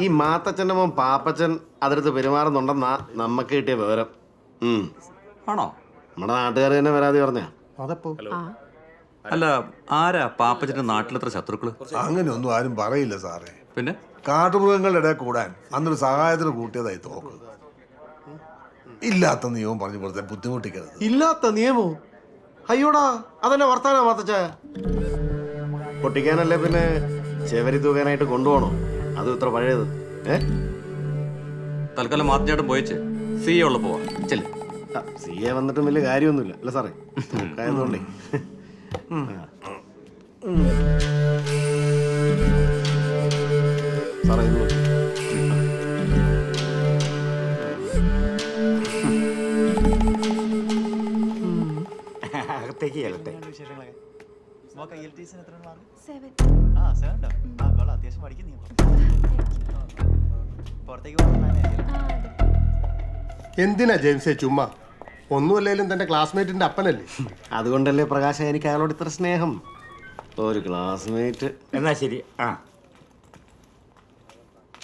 ഈ മാത്തച്ഛന്റെ മോൻ പാപ്പച്ചൻ അതിർത്ത് പെരുമാറുന്നുണ്ടെന്നാ നമ്മക്ക് കിട്ടിയ വിവരം. ഉം. ആണോ? നമ്മുടെ നാട്ടുകാർ തന്നെ പരാതി പറഞ്ഞ. അതപ്പോ? അല്ല ആരാ പാപ്പച്ചന്റെ നാട്ടിലെത്ര ശത്രുക്കൾ? അങ്ങനെയൊന്നും ആരും പറയില്ല സാറേ. പിന്നെ? കാട്ടുമൃഗങ്ങളുടെ ഇടയിൽ കൂടാൻ അന്നൊരു സഹായത്തിന് കൂട്ടിയതായി തോക്ക്. ഇല്ലാത്ത നിയമം പറഞ്ഞു കൊടുത്ത ബുദ്ധിമുട്ടിക്കരുത്. ഇല്ലാത്ത നിയമോ? അയ്യോടാ അതന്നെ വർത്താനാ മാത്തച്ഛ. പൊട്ടിക്കാനല്ലേ പിന്നെ ചെവരി തൂക്കാനായിട്ട് കൊണ്ടുപോകണോ? അതും ഇത്ര പഴയത്. ഏ? തൽക്കാലം മാത്തച്ചേട്ടൻ പോയിച്ച് സി എ ഉള്ള പോവാ. ചെല്ല. സി എ വന്നിട്ടും വലിയ കാര്യമൊന്നുമില്ല. അല്ല സാറേ ആയതുകൊണ്ടേ സാറേ ഇത് നോക്ക്. അകത്തേക്ക് ചെല്ലട്ടെ ആ സെവൻ ഉണ്ടോ ആ കൊള്ളാം. അത്യാവശ്യം പഠിക്കും നീ പുറത്തേക്ക് പോകാൻ എന്തിനാ ജെയിംസേ ചുമ്മാ? ഒന്നുമല്ലേലും തന്റെ ക്ലാസ്മേറ്റിന്റെ അപ്പനല്ലേ? അതുകൊണ്ടല്ലേ പ്രകാശ എനിക്ക് അയാളോട് ഇത്ര സ്നേഹം? ഒരു ക്ലാസ്മേറ്റ്. എന്നാ ശരി. ആ.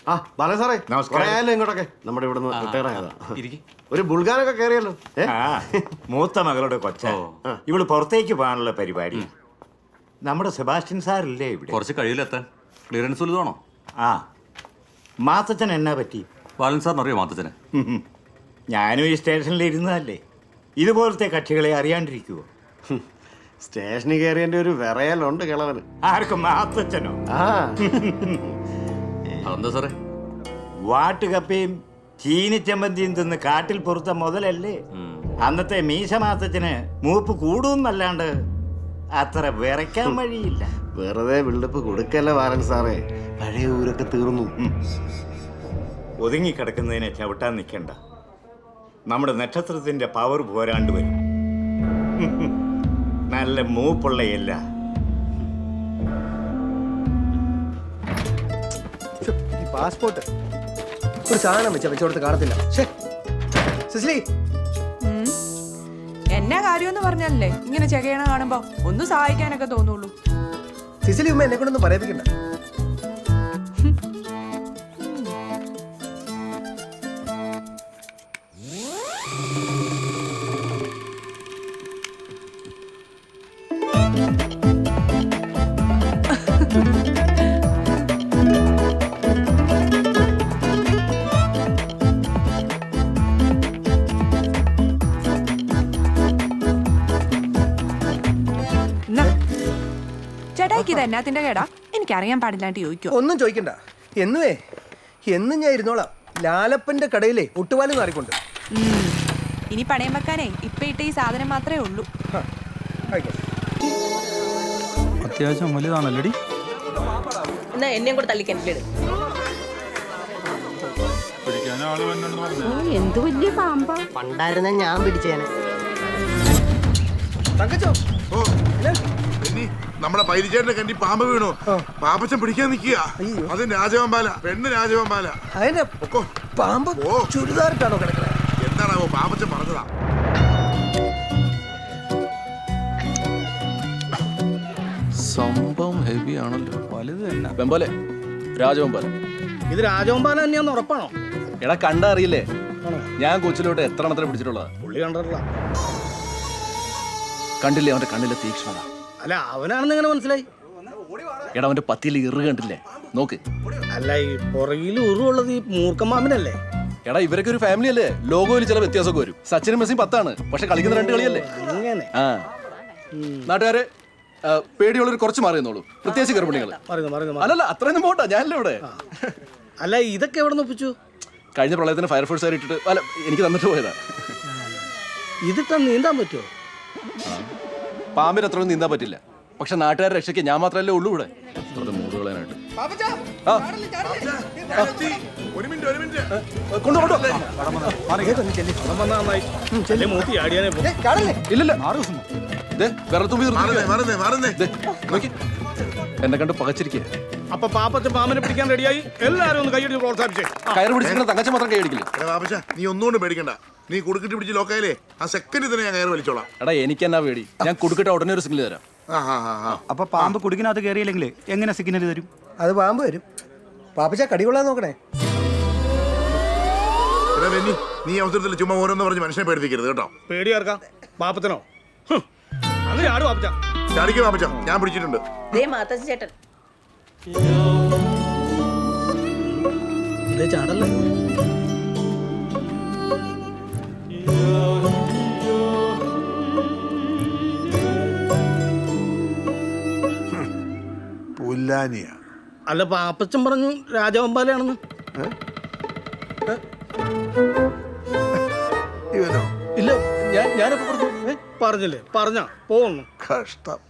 ആ ബാലൻ സാറേ നമസ്കാരം. ഇങ്ങോട്ടൊക്കെ. നമ്മുടെ ഇവിടുന്ന് റിട്ടയർ ആയതാ. ഇരിക്ക്. ഒരു ബുൾഗാനൊക്കെ കയറിയല്ലോ. ഏ? മൂത്ത മകളുടെ കൊച്ച. ഇവൾ പുറത്തേക്ക് പോകാനുള്ള പരിപാടി. നമ്മുടെ സെബാസ്റ്റ്യൻ സാറില്ലേ ഇവിടെ? കുറച്ച് കഴിയില്ലെത്താൻ ക്ലിയറൻസ് വലുതാണോ? ആ. മാത്തച്ഛൻ എന്നാ പറ്റി? ബാലൻ സാറിന് അറിയോ മാത്തച്ഛന് ഞാനും ഈ സ്റ്റേഷനിൽ ഇരുന്നതല്ലേ. ഇതുപോലത്തെ കക്ഷികളെ അറിയാണ്ടിരിക്കുവോ? സ്റ്റേഷനിൽ കയറിയതിന്റെ ഒരു വിറയലുണ്ട് കിളവന്. ആർക്കും മാത്തച്ഛനോ? ആ. അതെന്താ സാറേ? വാട്ടുകപ്പയും ചീനിച്ചമ്പന്തിയും തിന്ന് കാട്ടിൽ പൊറുത്ത മുതലല്ലേ? അന്നത്തെ മീശ മാത്തച്ഛന് മൂപ്പ് കൂടുന്നല്ലാണ്ട് അത്ര വിറയ്ക്കാൻ വഴിയില്ല. വെറുതെ ബിൽഡപ്പ് കൊടുക്കല്ല വാരൻ സാറേ? പഴയ ഊരൊക്കെ തീർന്നു. ഒതുങ്ങി ഒതുങ്ങിക്കിടക്കുന്നതിനെ ചവിട്ടാൻ നിൽക്കണ്ട. നമ്മുടെ നക്ഷത്രത്തിന്റെ പവർ പോരാണ്ട് വരും. നല്ല മൂപ്പുള്ളയല്ല. പാസ്പോർട്ട് ഒരു സാധനം വെച്ച വെച്ചോടത്ത് കാണത്തില്ല. സിസ്ലി. എന്നാ കാര്യമെന്ന് പറഞ്ഞല്ലേ ഇങ്ങനെ ചെകയണ കാണുമ്പോ ഒന്ന് സഹായിക്കാനൊക്കെ തോന്നുള്ളൂ. സിസിലി ഉമ്മ എന്നെ കൊണ്ടൊന്നും പറയിപ്പിക്കണ്ട. എന്നാത്തിന്റെ കേടാ? എനിക്കറിയാൻ പാടില്ലാണ്ട് ചോദിക്കോ. ഒന്നും ചോദിക്കണ്ട. എന്നുവേ എന്നും ഞാൻ ഇരുന്നോളാം. ലാലപ്പന്റെ കടയിലെ ഒട്ടുപാലും മാറിക്കൊണ്ട്. ഇനി പണയം വെക്കാനേ ഇപ്പൊ ഇട്ട ഈ സാധനം മാത്രമേ ഉള്ളൂ. അത്യാവശ്യം വലുതാണല്ലോടി? എന്നാ എന്നെയും കൂടെ തള്ളിക്കിണറ്റിലിട് എന്ത് വലിയ പാമ്പ. പണ്ടായിരുന്ന ഞാൻ പിടിച്ചേനെ. തങ്കച്ചോ. ഓ. നമ്മുടെ പരിചയന്റെ കണ്ടി പാമ്പ് വീണു. പാപ്പച്ചൻ പിടിക്കാൻ നിക്കുക. അത് രാജവമ്പാല പെണ്ണ് രാജവമ്പാല. അതിന്റെ. പാമ്പ് ഓ. ചുരിദാറിട്ടാണോ കിടക്കുന്നത് എന്താണാവോ പാപ്പച്ചൻ പറഞ്ഞതാ? സംഭവം ഹെവി ആണല്ലോ. വലുത് തന്നെ. വെമ്പാലെ രാജവെമ്പോലെ. ഇത് രാജവമ്പാല തന്നെയാന്ന് ഉറപ്പാണോ? എടാ കണ്ട അറിയില്ലേ ഞാൻ കൊച്ചിലോട്ട് എത്ര എണ്ണത്തിന് പിടിച്ചിട്ടുള്ളതാ? പുള്ളി കണ്ടിട്ടില്ല. കണ്ടില്ലേ? അവന്റെ കണ്ണിലെ തീക്ഷ്ണത. അല്ല അവനാണെന്ന് എങ്ങനെ മനസ്സിലായി? എടാ അവന്റെ പത്തിയിൽ ഇറ് കണ്ടില്ലേ? നോക്ക്. അല്ല ഈ പുറകിൽ ഉറുള്ളത് ഈ മൂർക്കമ്മാമിനല്ലേ എടാ ഇവരൊക്കെ ഒരു ഫാമിലി അല്ലേ? ലോഗോയിൽ ചില വ്യത്യാസമൊക്കെ വരും. സച്ചിനും മെസ്സിയും പത്താണ്. പക്ഷെ കളിക്കുന്ന രണ്ട് കളിയല്ലേ? അങ്ങനെ. ആ. നാട്ടുകാരെ പേടിയുള്ളവർ കുറച്ച് മാറി നിന്നോളൂ. പ്രത്യേകിച്ച് ഗർഭിണികൾ. അല്ലല്ല അത്രയൊന്നും പോട്ടാ ഞാനല്ലേ ഇവിടെ? അല്ല ഇതൊക്കെ എവിടെ നിന്ന് ഒപ്പിച്ചു? കഴിഞ്ഞ പ്രളയത്തിന് ഫയർഫോഴ്സ് ഇട്ടിട്ട് അല്ല എനിക്ക് തന്നിട്ട് പോയതാ. ഇതിട്ടാ നീന്താൻ പറ്റുമോ പാമ്പിന് അത്രയൊന്നും നീന്താൻ പറ്റില്ല. പക്ഷെ നാട്ടുകാരെ രക്ഷയ്ക്ക് ഞാൻ മാത്രമല്ലേ ഉള്ളൂ ഇവിടെ. വെറുതെ മൂടുകളാനായിട്ട് ആ. ഒരു മിനിറ്റ് ഒരു മിനിറ്റ്. കൊണ്ടു കൊണ്ടു. മൂത്തി ആടിയാനെ ഇല്ലല്ല. ദേ, വിരൽ തുമ്പി മറന്നേ നിർത്തിയിരിക്കുവാ. മറന്നേ മറന്നേ. ദേ, നോക്കി. എന്നെ കണ്ട് പകച്ചിരിക്കുക അപ്പൊ പാപ്പച്ചൻ പാമ്പിനെ പിടിക്കാൻ റെഡിയായി? എല്ലാരും ഒന്ന് കൈയടി പ്രോത്സാഹിപ്പിച്ചേ. കയറ് പിടിച്ചിട്ട് തങ്കച്ച മാത്രം കൈ അടിക്കില്ല എടാ പാപ്പച്ച നീ ഒന്നുകൊണ്ട് പേടിക്കണ്ട. നീ കുടുക്കിട്ട് പിടിച്ച് ലോക്കായാലേ ആ സെക്കൻഡ് തന്നെ ഞാൻ കയറി വലിച്ചോളാം. എടാ എനിക്ക് എന്നാ പേടി? ഞാൻ കുടുക്കിട്ട് ഉടനെ ഒരു സിഗ്നൽ തരാം. അപ്പൊ പാമ്പ് കുടുക്കിനകത്ത് കയറിയില്ലെങ്കിൽ എങ്ങനെ സിഗ്നൽ തരും? അത് പാമ്പ് വരും പാപ്പച്ച കടികൊള്ളാൻ നോക്കണേ. എടാ ബെന്നി നീ അവസരത്തിൽ ചുമ്മാ ഓരോന്ന് പറഞ്ഞ് മനുഷ്യനെ പേടിപ്പിക്കരുത് കേട്ടോ. പേടി ചേർക്കാം പാപ്പത്തിനോ അങ്ങനെ ആട് പാപ്പച്ച. ചാടിക്ക് പാപ്പച്ച ഞാൻ പിടിച്ചിട്ടുണ്ട്. ചേട്ടൻ. ചാടല്ലേ? പുല്ലാനിയ. അല്ല പാപ്പച്ചൻ പറഞ്ഞു രാജവമ്പാലയാണെന്ന്. ഇവനോ? ഇല്ല ഞാൻ ഞാനിപ്പോ പറഞ്ഞു? പറഞ്ഞില്ലേ? പറഞ്ഞ പോന്നു കഷ്ടം.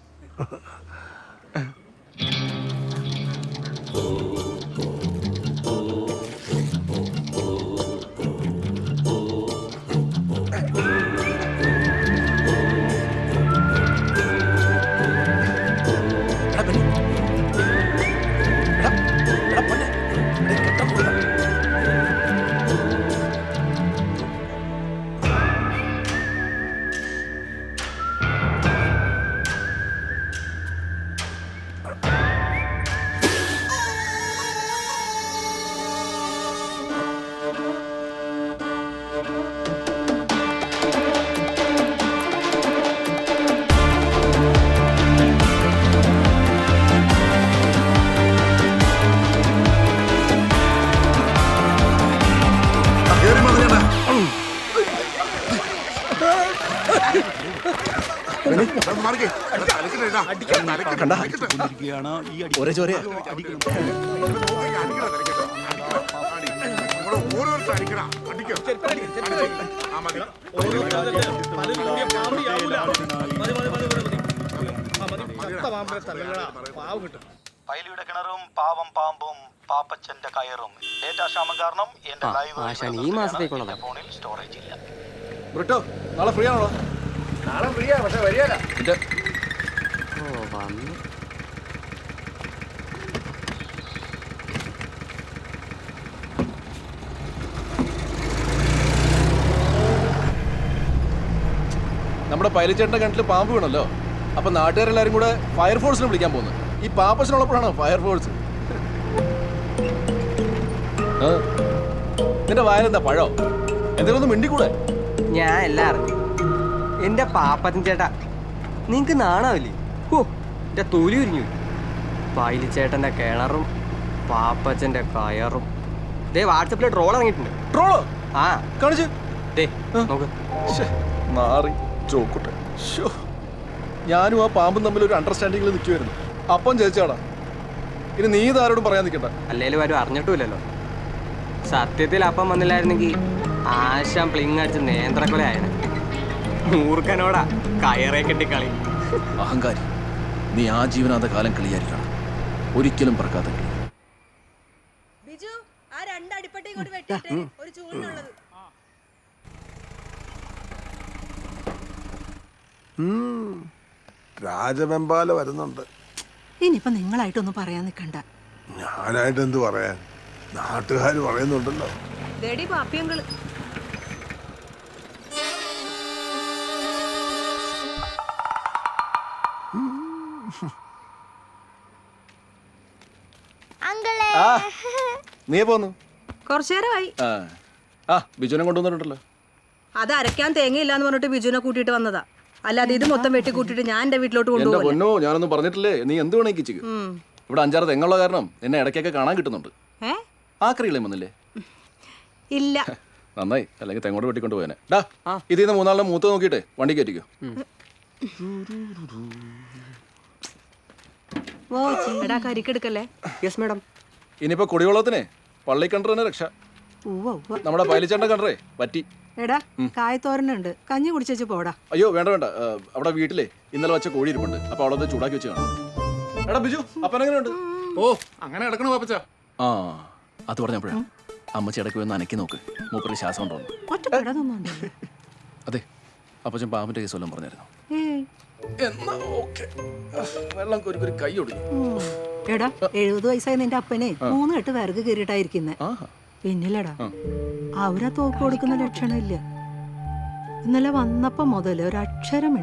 കണ്ട ഒരേ ചോരയാ ഓരോരുത്തർ അടിക്കടാ അടിക്കോ ആ മതി പൈലിയുടെ കിണറും പാവം പാമ്പും പാപ്പച്ചന്റെ കയറും. ഡേറ്റാ ക്ഷാമം കാരണം എന്റെ ലൈവ് ഈ മാസത്തേക്കുള്ള ഫോണിൽ സ്റ്റോറേജ് ഇല്ല. ബ്രിട്ടോ നാളെ ഫ്രീ ആണോ? നാളെ ഫ്രീയാ പക്ഷെ വരികയല്ല എന്റെ നമ്മുടെ പൈലച്ചേട്ടന്റെ കിണറ്റിൽ പാമ്പ് വീണല്ലോ. അപ്പൊ നാട്ടുകാരെല്ലാരും കൂടെ ഫയർഫോഴ്സിനെ വിളിക്കാൻ പോകുന്നു ഈ പാപ്പച്ചനുള്ളപ്പോഴാണ് ഫയർഫോഴ്സ്. നിന്റെ വായനെന്താ പഴോ? എന്തെങ്കിലും ഒന്ന് മിണ്ടിക്കൂടെ? ഞാൻ എല്ലാം അറിഞ്ഞു എന്റെ പാപ്പത്തിൻ ചേട്ടാ. നിങ്ങക്ക് നാണാവില്ലേ? ഓ എന്റെ തൊലി ഉരിഞ്ഞു. ചേട്ടന്റെ കിണറും പാപ്പച്ചന്റെ കയറും. ദേ വാട്സപ്പിലെ ട്രോൾ ഇറങ്ങിയിട്ടുണ്ട്. ട്രോളോ? ആ. കാണിച്ചു. ദേ നോക്ക്. നാറി ചോക്കുട്ടെ. ഞാനും ആ പാമ്പും തമ്മിൽ ഒരു അണ്ടർസ്റ്റാൻഡിങ്ങിൽ നിൽക്കുമായിരുന്നു അപ്പം ചേച്ചാടാ ഇനി നീ ഇതാരോടും പറയാൻ നിൽക്കണ്ട അല്ലേലും ആരും അറിഞ്ഞിട്ടുമില്ലല്ലോ സത്യത്തിൽ അപ്പം വന്നില്ലായിരുന്നെങ്കിൽ ആശാൻ പ്ലിങ് അടിച്ച് നേന്ത്രക്കൊല ആയനെ മൂർഖനോടാ കയറേ കെട്ടി കളി. അഹങ്കാരി നീ ആ ജീവനാഥ കാലം കളിയായിരിക്കണം ഒരിക്കലും പറക്കാത്ത കളി. ബിജു ആ ഇങ്ങോട്ട് വെട്ടിയിട്ട് ഒരു ചൂടിനുള്ളത്. രാജവെമ്പാല വരുന്നുണ്ട്. ഇനിയിപ്പോ നിങ്ങളായിട്ടൊന്നും പറയാൻ നിൽക്കണ്ട ഞാനായിട്ട് എന്ത് പറയാൻ? നാട്ടുകാർ പറയുന്നുണ്ടല്ലോ. ദേടി നീ പോന്നു കുറച്ചു നേരമായി. ആ. ആ ബിജുനെ കൊണ്ടുവന്നിട്ടുണ്ടല്ലോ. അത് അരയ്ക്കാൻ തേങ്ങയില്ലാന്ന് പറഞ്ഞിട്ട് ബിജുനെ കൂട്ടിയിട്ട് വന്നതാ. അല്ലാതെ ഇത് മൊത്തം വെട്ടി കൂട്ടിയിട്ട് ഞാൻ എന്റെ വീട്ടിലോട്ട് കൊണ്ടുപോകും പൊന്നോ ഞാനൊന്നും പറഞ്ഞിട്ടില്ലേ? നീ എന്ത് വേണേ കിച്ചിക്ക് ഇവിടെ അഞ്ചാറ് തെങ്ങുള്ള കാരണം എന്നെ ഇടയ്ക്കൊക്കെ കാണാൻ കിട്ടുന്നുണ്ട്. ആക്രികളെ വന്നില്ലേ? ഇല്ല. നന്നായി. അല്ലെങ്കിൽ തെങ്ങോട്ട് വെട്ടിക്കൊണ്ട് പോയനെ. ഡാ ഇതിൽ നിന്ന് മൂന്നാളിനെ മൂത്ത് നോക്കിയിട്ടെ വണ്ടി കയറ്റിക്കോ. ഇനിയിപ്പോ കുടിവെള്ളത്തിനെ? പള്ളിക്കണ്ടറിനെ രക്ഷ. നമ്മുടെ പൈലിച്ചേണ്ട കണ്ടറേ പറ്റി. എടാ കായത്തോരനുണ്ട് കഞ്ഞി കുടിച്ചു പോടാ. അയ്യോ വേണ്ട വേണ്ട. അവിടെ വീട്ടിലെ ഇന്നലെ വെച്ച കോഴി ഇരിപ്പുണ്ട്. അപ്പൊ അവിടെ ചൂടാക്കി വെച്ച് കാണാം. എടാ ബിജു അപ്പനെങ്ങനെയുണ്ട്? ഓ അങ്ങനെ കിടക്കണോ പാപ്പച്ച ആ അത് പറഞ്ഞപ്പോഴാ. അമ്മച്ചി ഇടയ്ക്ക് വന്ന് അനക്കി നോക്ക്. മൂപ്പര് ശ്വാസം ഉണ്ടോ എന്ന്. അതെ അപ്പച്ചൻ പാമ്പിന്റെ കേസ് വല്ലതും പറഞ്ഞായിരുന്നു? എന്നാ ഓക്കെ. വെള്ളം ഒരു കൈ ഒടുങ്ങി എടാ എഴുപത് വയസ്സായ നിന്റെ അപ്പനെ മൂന്ന് കെട്ട് വിറക് കയറിയിട്ടായിരിക്കുന്നേ പിന്നില്ലടാ. അവരാ തോക്ക് കൊടുക്കുന്ന ലക്ഷണമില്ല. ഇന്നലെ വന്നപ്പോ മുതൽ ഒരു അക്ഷരം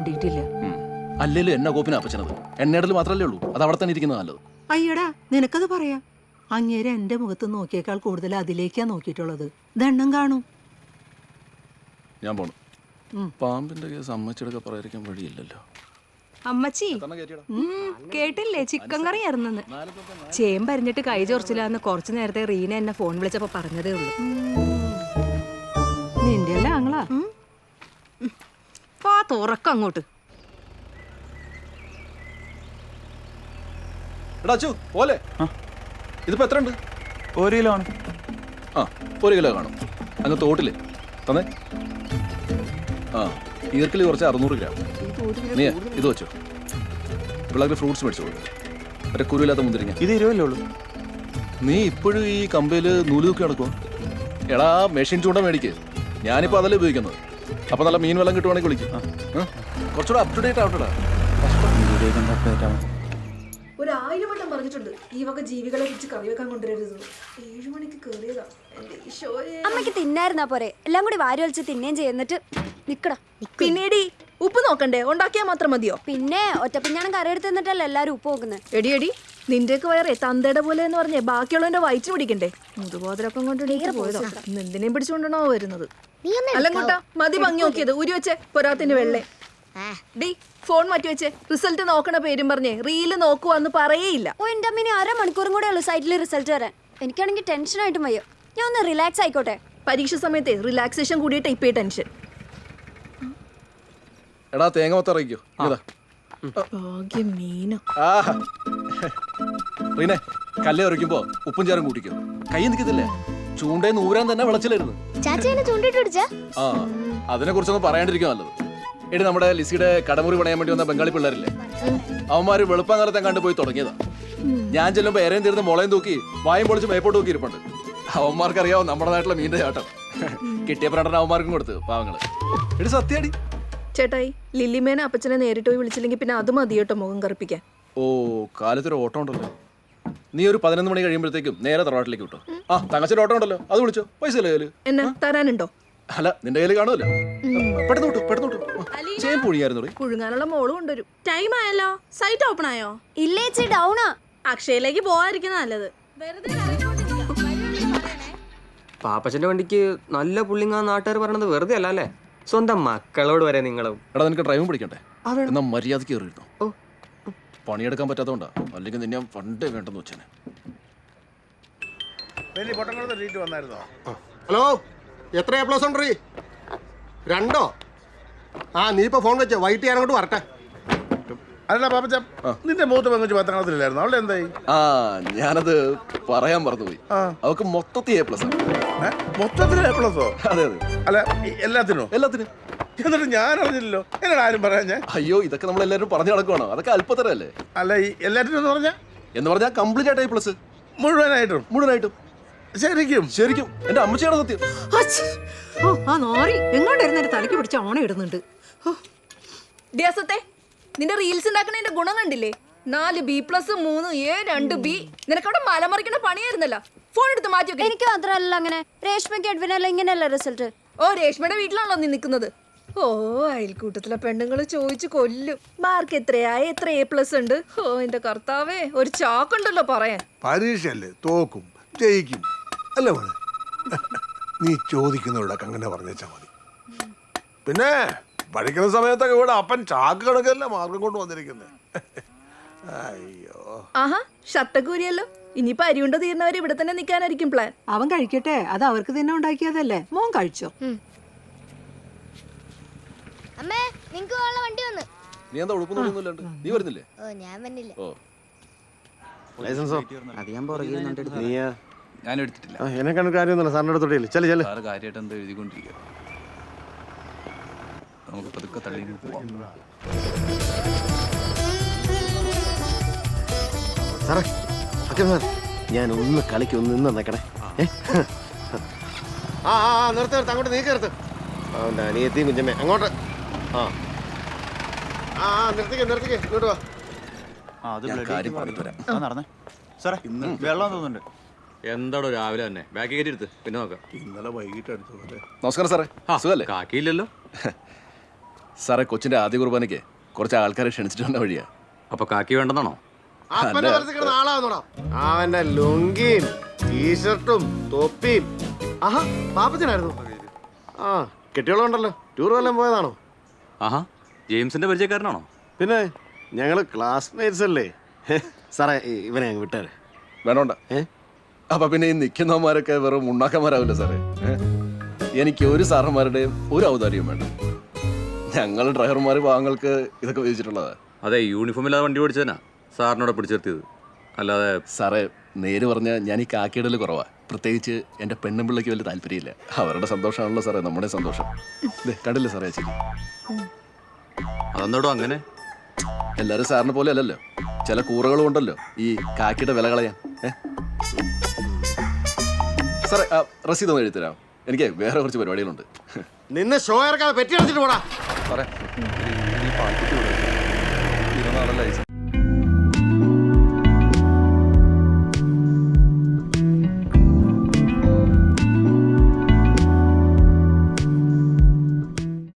അല്ലല്ലോ എന്നാ കോപ്പിന് അപ്പച്ചനത്? എണ്ണയിടൽ മാത്രമല്ലേ ഉള്ളൂ. അത് അവിടെ തന്നെ ഇരിക്കുന്നത് നല്ലത്. അയ്യടാ നിനക്കത് പറയാ. അങ്ങേരെ എന്റെ മുഖത്ത് നോക്കിയേക്കാൾ കൂടുതൽ അതിലേക്കാ നോക്കിയിട്ടുള്ളത്. ദണ്ണം കാണൂ. ഞാൻ പോണു. പാമ്പിന്റെ കേസ് അമ്മച്ചിടൊക്കെ പറയാതിരിക്കാൻ വഴിയില്ലല്ലോ. അമ്മച്ചി കേട്ടില്ലേ? ചിക്കൻ കറി ആയിരുന്നെന്ന്. ചേമ്പരിഞ്ഞിട്ട് കൈ ചൊറിച്ചില്ലാന്ന് കുറച്ചു നേരത്തെ റീന എന്നെ ഫോൺ വിളിച്ചപ്പോ പറഞ്ഞതേ ഉള്ളൂ. നിന്റെ അല്ല ആങ്ങളാ? പാ തുറക്കം അങ്ങോട്ട്. പോലെ. ഇതിപ്പോ എത്ര ഉണ്ട്? ഒരു കിലോ ആണ്. ആ ഒരു കിലോ കാണും. അങ്ങ് തോട്ടില്ലേ തന്നെ. ആ. ഈർക്കിലി കുറച്ച് അറുന്നൂറ് ഗ്രാം. നീ ഇത് വെച്ചോ. പിള്ളേർക്ക് ഫ്രൂട്ട്സ് മേടിച്ചോളൂ മറ്റേ കുരുവില്ലാത്ത മുന്തിരിങ്ങ. ഇത് ഇരുപല്ലേ ഉള്ളൂ? നീ ഇപ്പോഴും ഈ കമ്പയിൽ നൂൽ തൂക്കി നടക്കുമോ എടാ മെഷീൻ ചൂണ്ട മേടിക്ക്. ഞാനിപ്പോ അതല്ലേ ഉപയോഗിക്കുന്നത്. അപ്പൊ നല്ല മീൻ വെള്ളം കിട്ടുവാണെങ്കിൽ വിളിക്കും? കുറച്ചുകൂടെ അപ് ടു ഡേറ്റ് ആവട്ടെടാ. ഒരു ആയിരം വട്ടം പറഞ്ഞിട്ടുണ്ട്. ഈ വക ജീവികളെ കുറിച്ച് കറി വെക്കാൻ കൊണ്ടുവരരുത്. ഏഴു മണിക്ക് കയറിയതാ അമ്മയ്ക്ക് തിന്നായിരുന്നാ പോരെ. എല്ലാം കൂടി വാരി വലിച്ച് തിന്നേം ചെയ്യുന്നിട്ട് നിക്കടാ പിന്നീടി ഉപ്പ് നോക്കണ്ടേ? ഉണ്ടാക്കിയാൽ മാത്രം മതിയോ? പിന്നെ ഒറ്റപ്പിഞ്ഞാണ് കറി എടുത്ത് നിന്നിട്ടല്ലേ എല്ലാരും ഉപ്പ് നോക്കുന്നത് എടി എടി നിന്റെയൊക്കെ വയറേ തന്തയുടെ പോലെ എന്ന് പറഞ്ഞേ ബാക്കിയുള്ളവന്റെ വയറ്റിന് പിടിക്കണ്ടേ? മുതുബോധരൊപ്പം കൊണ്ട് പോയതാ. എന്തിനേം പിടിച്ചുകൊണ്ടാണോ വരുന്നത്? അല്ലങ്ങോട്ടാ മതി ഭംഗി നോക്കിയത്. ഉരി വെച്ചേ പൊരാത്തിന്റെ വെള്ളേ. ഡി ഫോൺ മാറ്റി വെച്ച്. റിസൾട്ട് നോക്കണ പേരും പറഞ്ഞേ. റീൽ നോക്കുവാന്ന് പറയേയില്ല. ഓ എന്റെ അര അരമണിക്കൂറും കൂടെ ഉള്ളു സൈറ്റിൽ റിസൾട്ട് വരാൻ. എനിക്കാണെങ്കിൽ ടെൻഷനായിട്ടും വയ്യോ. ഞാൻ ഒന്ന് റിലാക്സ് ആയിക്കോട്ടെ? പരീക്ഷ സമയത്തെ റിലാക്സേഷൻ കൂടിയിട്ട് ഇപ്പേ ടെൻഷൻ. എടാ തേങ്ങ മൊത്തം ഇതാ. മീന. ആഹാ. റീനെ കല്ലേ എറിക്കുമ്പോ ഉപ്പും ചാരം കൂട്ടിക്കോ. കൈ നിൽക്കത്തില്ലേ? ചൂണ്ടയിൽ നൂരാൻ തന്നെ വിളച്ചിലായിരുന്നു. ചാച്ചേനെ ചൂണ്ടിട്ട് പിടിച്ചാ? ആ അതിനെ കുറിച്ചൊന്നും പറയാണ്ടിരിക്കും നല്ലത്. എടി നമ്മുടെ ലിസിയുടെ കടമുറി പണയാൻ വേണ്ടി വന്ന ബംഗാളി പിള്ളേരില്ലേ? അവന്മാര് വെളുപ്പാങ്കാലത്തെ കണ്ടു പോയി തുടങ്ങിയതാ. ഞാൻ ചെല്ലുമ്പോ ഏറെയും തീർന്ന് മുളയും തൂക്കി വായും പൊളിച്ച് മേപ്പോട്ട് തൂക്കി ഇരിപ്പുണ്ട് അവന്മാർക്കറിയാവോ നമ്മുടെ നാട്ടിലെ മീന്റെ ചാട്ടം? കിട്ടിയ പ്രണ്ടന അവന്മാർക്കും കൊടുത്ത് പാവങ്ങൾ. എടി സത്യടി. ചേട്ടായി ലില്ലിമേനെ അപ്പച്ചനെ നേരിട്ട് പോയി വിളിച്ചില്ലെങ്കിൽ പിന്നെ അത് മതി കേട്ടോ മുഖം കറുപ്പിക്കാൻ. ഓ കാലത്തൊരു ഓട്ടം ഉണ്ടല്ലോ നീ ഒരു പതിനൊന്ന് മണി കഴിയുമ്പോഴത്തേക്കും നേരെ തറവാട്ടിലേക്ക് വിട്ടോ. ആ തങ്ങച്ചൊരു ഓട്ടം ഉണ്ടല്ലോ അത് വിളിച്ചോ. പൈസ എന്നാ കയ്യിൽ? എന്നെ തരാനുണ്ടോ? അല്ല നിന്റെ കയ്യിൽ കാണുമല്ലോ. പെട്ടെന്ന് വിട്ടു പെട്ടെന്ന് വിട്ടു. ചെയ്യാൻ പുഴിയായിരുന്നു പുഴുങ്ങാനുള്ള മോൾ കൊണ്ടുവരും ടൈം ആയല്ലോ. സൈറ്റ് ഓപ്പൺ ആയോ? ഇല്ലേച്ചി ഡൗണാ അക്ഷയയിലേക്ക് പോവാതിരിക്കുന്ന നല്ലത്. പാപ്പച്ചന്റെ വണ്ടിക്ക് നല്ല പുള്ളിങ്ങാ നാട്ടുകാർ പറയണത് വെറുതെ അല്ല അല്ലേ? സ്വന്തം മക്കളോട് വരെ നിങ്ങളും. എടാ നിനക്ക് ഡ്രൈവും പഠിക്കണ്ടേ എന്നാ മര്യാദയ്ക്ക് കയറിയിരുന്നു പണിയെടുക്കാൻ പറ്റാത്തോണ്ടാ അല്ലെങ്കിൽ നിന്നെ ഫണ്ട് പണ്ടേ വേണ്ടെന്ന് വെച്ചേനെ. ഹലോ എത്ര എ പ്ലസ് ഉണ്ട് രണ്ടോ? ആ നീ ഇപ്പൊ ഫോൺ വെച്ചോ. വൈകിട്ട് ഞാൻ അങ്ങോട്ട് വരട്ടെ. അല്ല പാപ്പച്ച നിന്റെ മൂത്ത പെങ്കുച്ച് പത്താം ക്ലാസ്സിലായിരുന്നു അവളുടെ എന്തായി? ആ ഞാനത് പറയാൻ മറന്നുപോയി. അവക്ക് മൊത്തത്തിൽ എ പ്ലസ്? മൊത്തത്തിൽ എ പ്ലസോ അതെ അതെ. അല്ല എല്ലാത്തിനോ? എല്ലാത്തിനും. എന്നിട്ട് ഞാൻ അറിഞ്ഞില്ലല്ലോ. എന്നോട് ആരും പറയാൻ ഞാൻ? അയ്യോ ഇതൊക്കെ നമ്മൾ എല്ലാവരും പറഞ്ഞു നടക്കുവാണോ? അതൊക്കെ അല്പത്തരല്ലേ അല്ല ഈ എല്ലാറ്റിനും എന്ന് പറഞ്ഞാ? എന്ന് പറഞ്ഞാൽ കംപ്ലീറ്റ് ആയിട്ട് എ പ്ലസ് മുഴുവനായിട്ടും. മുഴുവനായിട്ടും. ശരിക്കും? ശരിക്കും. എന്റെ അമ്മച്ചിയാണ് സത്യം. ആ നോറി. എങ്ങോട്ടിരുന്നൊരു തലയ്ക്ക് പിടിച്ച ഓണ ഇടുന്നുണ്ട്. ദിവസത്തെ ഡിയാസത്തെ നിന്റെ റീൽസ് ഉണ്ടാക്കണതിന്റെ ഗുണം കണ്ടില്ലേ? നാല് ബി പ്ലസ് മൂന്ന് എ രണ്ട് ബി നിനക്കവിടെ മലമറിക്കണ പണിയായിരുന്നല്ല. ഫോൺ എടുത്ത് മാറ്റി വെക്കാം. എനിക്ക് മാത്രമല്ല അങ്ങനെ. രേഷ്മയ്ക്ക് അഡ്വിനല്ല ഇങ്ങനെയല്ല റിസൾട്ട് ഓ രേഷ്മയുടെ വീട്ടിലാണല്ലോ നീ നിൽക്കുന്നത്. ഓ അയൽക്കൂട്ടത്തിലെ പെണ്ണുങ്ങൾ ചോദിച്ചു കൊല്ലും. മാർക്ക് എത്രയാ? എത്ര എ പ്ലസ് ഉണ്ട്? ഓ എന്റെ കർത്താവേ ഒരു ചാക്കുണ്ടല്ലോ പറയാൻ. പരീക്ഷയല്ലേ? തോക്കും ജയിക്കും. അല്ലേ മോനെ നീ ചോദിക്കുന്നവരോടൊക്കെ അങ്ങനെ പറഞ്ഞാ മതി. പിന്നെ? പഠിക്കുന്ന സമയത്തൊക്കെ ഇവിടെ അപ്പൻ ചാക്ക് കണക്കല്ല മാർഗം കൊണ്ട് വന്നിരിക്കുന്നത് അയ്യോ. ആഹാ ഷട്ടക്കൂരിയല്ലോ ഇനിയിപ്പോ അരിയുണ്ട തീർന്നവര് ഇവിടെ തന്നെ നിൽക്കാനായിരിക്കും പ്ലാൻ അവൻ കഴിക്കട്ടെ. അത് അവർക്ക് തന്നെ ഉണ്ടാക്കിയതല്ലേ. മോൻ കഴിച്ചോ? അമ്മേ നിങ്ങക്ക് ഉള്ള വണ്ടി വന്ന്. നീ എന്താ ഉടുപ്പൊന്നുമില്ലാണ്ട് നീ വരുന്നില്ലേ? ഓ ഞാൻ വന്നില്ല. ഓ. ലൈസൻസോ? അത് ഞാൻ പുറകെ നീയാ ഞാൻ എടുത്തിട്ടില്ല. ആ, എന്നെ കണ്ട കാര്യമൊന്നുമില്ല. സാറിന്റെ അടുത്തോട്ടില്ല ചെൽ ചെൽ സാറ് കാര്യമായിട്ട് എന്താ എഴുതിക്കൊണ്ടിരിക്കുക? നമുക്ക് പതുക്കെ തള്ളി പോവാം. സാറേ ഓക്കെ സാർ ഞാൻ ഒന്ന് കളിക്ക് ഒന്ന് നിന്ന് നിൽക്കണേ ആ ആ നിർത്തു നിർത്ത് അങ്ങോട്ട് നീക്കി നിർത്ത്. അവന്റെ അനിയത്തിയും കുഞ്ഞമ്മേ അങ്ങോട്ട്. ആ. ആ ആ നിർത്തിക്കേ നിർത്തിക്കേ ഇങ്ങോട്ട് വാ. ഞാൻ കാര്യം പറഞ്ഞു തരാം നടന്നേ. സാറേ വെള്ളം തോന്നുന്നുണ്ട്. എന്താടോ രാവിലെ തന്നെ? ബാക്കി കയറ്റി എടുത്ത് പിന്നെ നോക്കാം. ഇന്നലെ വൈകിട്ട് അടുത്തു നമസ്കാരം സാറേ. സുഖല്ലേ? കാക്കിയില്ലല്ലോ? സാറേ കൊച്ചിന്റെ ആദ്യ കുർബാനയ്ക്ക് കുറച്ച് ആൾക്കാരെ ക്ഷണിച്ചിട്ട് വന്ന വഴിയാ. അപ്പൊ കാക്കി വേണ്ടെന്നാണോ? അപ്പന്റെ. മനസ്സിൽ കിടന്ന ആളാന്നോടാ അവന്റെ ലുങ്കിയും ടീഷർട്ടും തൊപ്പിയും. ആഹാ പാപ്പച്ചനായിരുന്നു ആ കെട്ടിയോളുണ്ടല്ലോ. ടൂർ വല്ലതും പോയതാണോ? ആഹാ ജെയിംസിന്റെ പരിചയക്കാരനാണോ? പിന്നെ ഞങ്ങൾ ക്ലാസ്മേറ്റ്സ് അല്ലേ? ഹെ, സാറേ ഇ- ഇവനെ അങ്ങ് വിട്ടേരെ. വേണോണ്ട. ഏ? അപ്പൊ പിന്നെ ഈ നിൽക്കുന്നവന്മാരൊക്കെ വെറും ഉണ്ണാക്കന്മാരാവില്ല സാറേ? ഏ? എനിക്ക് ഒരു സാറന്മാരുടെയും ഒരു ഔദാര്യവും വേണ്ട. ഞങ്ങൾ ഡ്രൈവർമാർ ഭാഗങ്ങൾക്ക് ഇതൊക്കെ വിധിച്ചിട്ടുള്ളതാ. അതെ യൂണിഫോം ഇല്ലാതെ വണ്ടി ഓടിച്ചതന്നെ സാറിനോട് പിടിച്ചെത്തിയത് അല്ലാതെ സാറേ നേര് പറഞ്ഞാൽ ഞാൻ ഈ കാക്കിയിടൽ കുറവാ. പ്രത്യേകിച്ച് എന്റെ പെണ്ണും പിള്ളയ്ക്ക് വലിയ താല്പര്യമില്ല. അവരുടെ സന്തോഷമാണല്ലോ സാറേ നമ്മുടെ സന്തോഷം. ദേ, കണ്ടില്ലേ സാറേ അതെന്തോടോ അങ്ങനെ? എല്ലാവരും സാറിനെ പോലെ അല്ലല്ലോ. ചില കൂറകളും ഉണ്ടല്ലോ ഈ കാക്കിയുടെ വില കളയാൻ. ഏ? സാറേ ആ, രസീത് ഒന്ന് തരാം. എനിക്ക് വേറെ കുറച്ച് പരിപാടികളുണ്ട്. നിന്ന് ഷോ ഇറക്കാതെ പെറ്റി അടിച്ചിട്ട് പോടാ. സാറേ ഈ പാൽക്കുട്ടി ഇവിടെ ഇരുപത്തിനാലല്ല